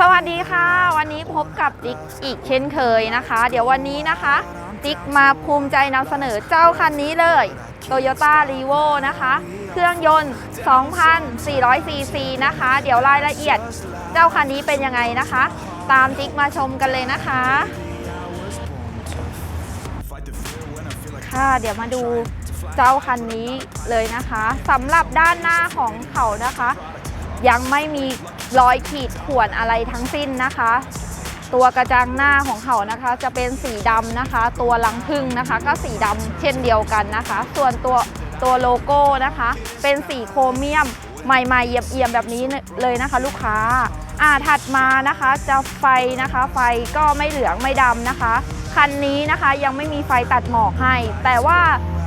สวัสดีค่ะ วันนี้พบกับติ๊กอีกเช่นเคยนะคะ เดี๋ยววันนี้นะคะ ติ๊กมาภูมิใจนำเสนอเจ้าคันนี้เลย Toyota r e v o นะคะ เครื่องยนต์ 2,400 ซีซีนะคะ เดี๋ยวรายละเอียดเจ้าคันนี้เป็นยังไงนะคะ ตามติ๊กมาชมกันเลยนะคะ ค่ะ เดี๋ยวมาดูเจ้าคันนี้เลยนะคะสำหรับด้านหน้าของเขานะคะ ยังไม่มี รอยขีดข่วนอะไรทั้งสิ้นนะคะ ตัวกระจังหน้าของเขานะคะ จะเป็นสีดำนะคะ ตัวลังพึ่งนะคะ ก็สีดำเช่นเดียวกันนะคะ ส่วนตัวตัวโลโก้นะคะ เป็นสีโครเมียมใหม่ๆเอี่ยมๆแบบนี้เลยนะคะ ลูกค้าอ่าถัดมานะคะจะไฟนะคะ ไฟก็ไม่เหลืองไม่ดำนะคะ คันนี้นะคะยังไม่มีไฟตัดหมอกให้ แต่ว่า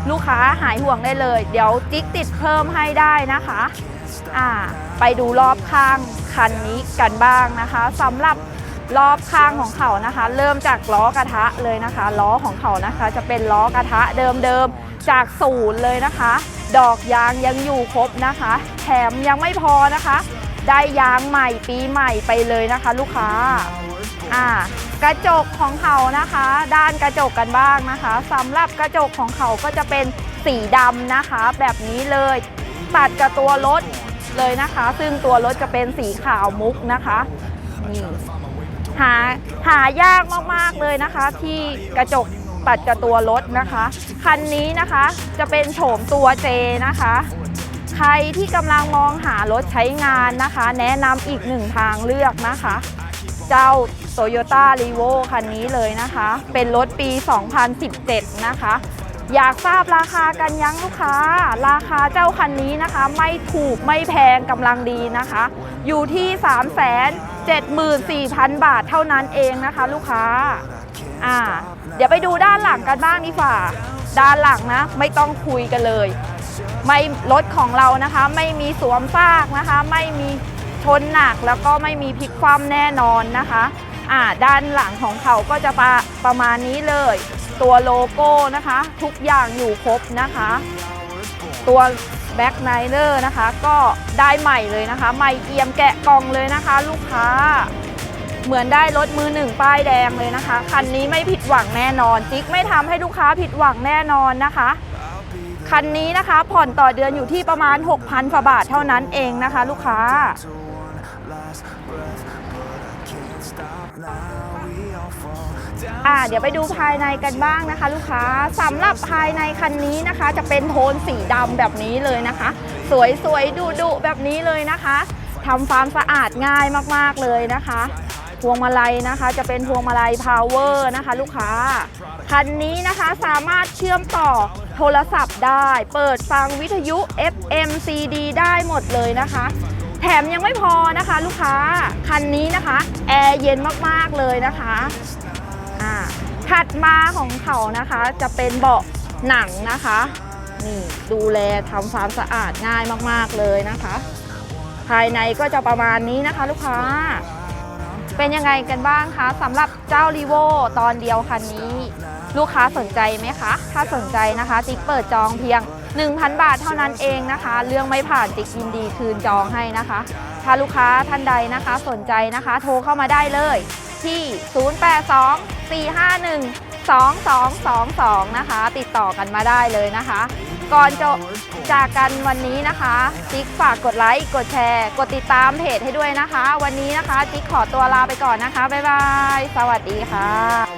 ลูกค้าหายห่วงได้เลย เดี๋ยวจิ๊กติดเพิ่มให้ได้นะคะ ไปดูรอบข้างคันนี้กันบ้างนะคะสำหรับรอบข้างของเขานะคะ เริ่มจากล้อกระทะเลยนะคะ ล้อของเขานะคะ จะเป็นล้อกระทะเดิมๆจากศูนย์เลยนะคะ ดอกยางยังอยู่ครบนะคะ แถมยังไม่พอนะคะ ได้ยางใหม่ปีใหม่ไปเลยนะคะ ลูกค้าอ่ากระจกของเขานะคะ ด้านกระจกกันบ้างนะคะสำหรับกระจกของเขาก็จะเป็นสีดำนะคะ แบบนี้เลย ตัดกับตัวรถเลยนะคะ ซึ่งตัวรถจะเป็นสีขาวมุกนะคะนี่หาหายากมากๆเลยนะคะ ที่กระจกตัดกับตัวรถนะคะ คันนี้นะคะจะเป็นโฉมตัวเจนะคะ ใครที่กำลังมองหารถใช้งานนะคะ แนะนำอีกหนึ่งทางเลือกนะคะ เจ้า Toyota r e v o คันนี้เลยนะคะ เป็นรถปี 2017 นะคะ อยากทราบราคากันยังลูกค้า ราคาเจ้าคันนี้นะคะ ไม่ถูกไม่แพงกำลังดีนะคะ อยู่ที่ 374,000 บาทเท่านั้นเองนะคะ ลูกค้าอ่าเดี๋ยวไปดูด้านหลังกันบ้างดีกว่า ด้านหลังนะ ไม่ต้องคุยกันเลย ไม่รถของเรานะคะ ไม่มีสวมซากนะคะ ไม่มีชนหนักแล้วก็ไม่มีพลิกคว่ำแน่นอนนะคะอ่าด้านหลังของเขาก็จะประประมาณนี้เลย ตัวโลโก้นะคะ ทุกอย่างอยู่ครบนะคะ ตัวแบ็คไนเลอร์นะคะ ก็ได้ใหม่เลยนะคะ ใหม่เอี่ยมแกะกล่องเลยนะคะ ลูกค้า เหมือนได้รถมือหนึ่งป้ายแดงเลยนะคะ คันนี้ไม่ผิดหวังแน่นอน จิ๊กไม่ทำให้ลูกค้าผิดหวังแน่นอนนะคะคันนี้นะคะผ่อนต่อเดือนอยู่ที่ประมาณ 6,000กว่าบาทเท่านั้นเองนะคะ ลูกค้า อ่าเดี๋ยวไปดูภายในกันบ้างนะคะ ลูกค้าสำหรับภายในคันนี้นะคะ จะเป็นโทนสีดำแบบนี้เลยนะคะ สวยๆดุๆแบบนี้เลยนะคะทำความสะอาดง่ายมากๆเลยนะคะพวงมาลัยนะคะจะเป็นพวงมาลัยพาวเวอร์นะคะ ลูกค้า คันนี้นะคะสามารถเชื่อมต่อโทรศัพท์ได้ เปิดฟังวิทยุ FM CD ได้หมดเลยนะคะ แถมยังไม่พอนะคะลูกค้า คันนี้นะคะแอร์เย็นมากๆเลยนะคะอ่าถัดมาของเขานะคะจะเป็นเบาะหนังนะคะนี่ดูแลทำความสะอาดง่ายมากๆเลยนะคะ ภายในก็จะประมาณนี้นะคะ ลูกค้า เป็นยังไงกันบ้างคะสำหรับเจ้ารีโวตอนเดียวคันนี้ ลูกค้าสนใจไหมคะ ถ้าสนใจนะคะ ติ๊กเปิดจองเพียง 1,000 บาทเท่านั้นเองนะคะ เรื่องไม่ผ่านติ๊กยินดีคืนจองให้นะคะ ถ้าลูกค้าท่านใดนะคะสนใจนะคะ โทรเข้ามาได้เลยที่ 0824512222 นะคะ ติดต่อกันมาได้เลยนะคะ ก่อนจะจากกันวันนี้นะคะจิ๊กฝากกดไลค์กดแชร์ กดติดตามเพจให้ด้วยนะคะ วันนี้นะคะจิ๊กขอตัวลาไปก่อนนะคะ บ๊ายบาย สวัสดีค่ะ